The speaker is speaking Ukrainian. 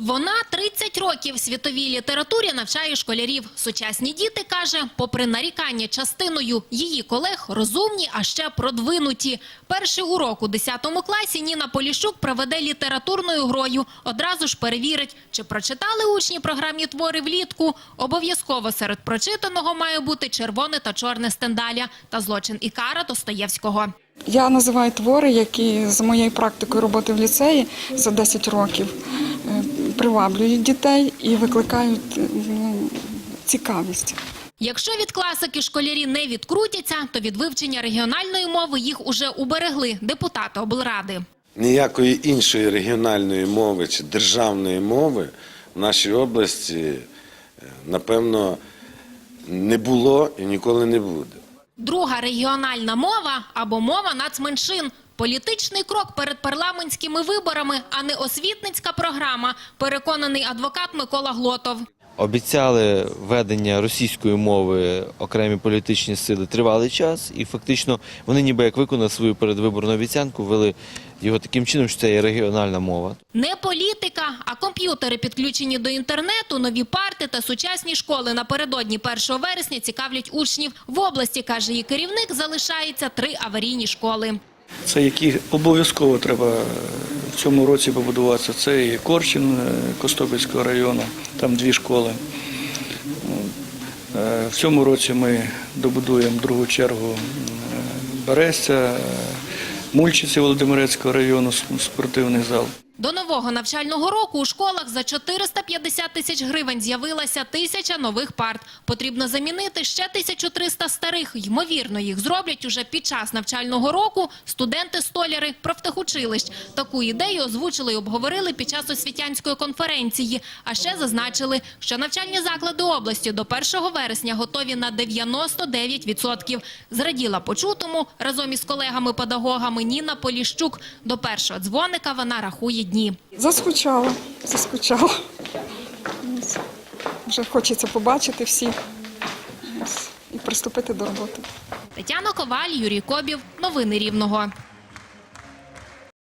Вона 30 років світовій літературі навчає школярів. Сучасні діти, каже, попри нарікання частиною її колег, розумні, а ще продвинуті. Перший урок у 10 класі Ніна Поліщук проведе літературною грою. Одразу ж перевірить, чи прочитали учні програмні твори влітку. Обов'язково серед прочитаного має бути червоне та чорне стендаля та злочин і кара Достоєвського. Я називаю твори, які з моєю практикою роботи в ліцеї за 10 років е, приваблюють дітей і викликають е, ну, цікавість. Якщо від класики школярі не відкрутяться, то від вивчення регіональної мови їх уже уберегли депутати облради. Ніякої іншої регіональної мови чи державної мови в нашій області, е, напевно, не було і ніколи не буде. Друга регіональна мова або мова нацменшин. Політичний крок перед парламентськими виборами, а не освітницька програма, переконаний адвокат Микола Глотов. Обіцяли введення російської мови окремі політичні сили тривалий час, і фактично вони ніби як виконали свою передвиборну обіцянку, ввели його таким чином, що це є регіональна мова. Не політика, а комп'ютери підключені до інтернету, нові парти та сучасні школи напередодні 1 вересня цікавлять учнів. В області, каже її керівник, залишається три аварійні школи. Це які обов'язково треба в цьому році побудуватися. Це і Корчин е, Костопільського району, там дві школи. Е, В цьому році ми добудуємо другу чергу е, Берестя, е, Мульчиці Володимирецького району спортивний зал. До нового навчального року у школах за 450 тисяч гривень з'явилася тисяча нових парт. Потрібно замінити ще 1300 старих. Ймовірно, їх зроблять уже під час навчального року студенти-столяри профтехучилищ. Таку ідею озвучили і обговорили під час освітянської конференції. А ще зазначили, що навчальні заклади області до 1 вересня готові на 99%. Зраділа почутому разом із колегами-педагогами Ніна Поліщук. До першого дзвоника вона рахує дні. Заскучала, заскучала. Ось. Вже хочеться побачити всіх і приступити до роботи. Тетяна Коваль, Юрій Кобів. Новини Рівного.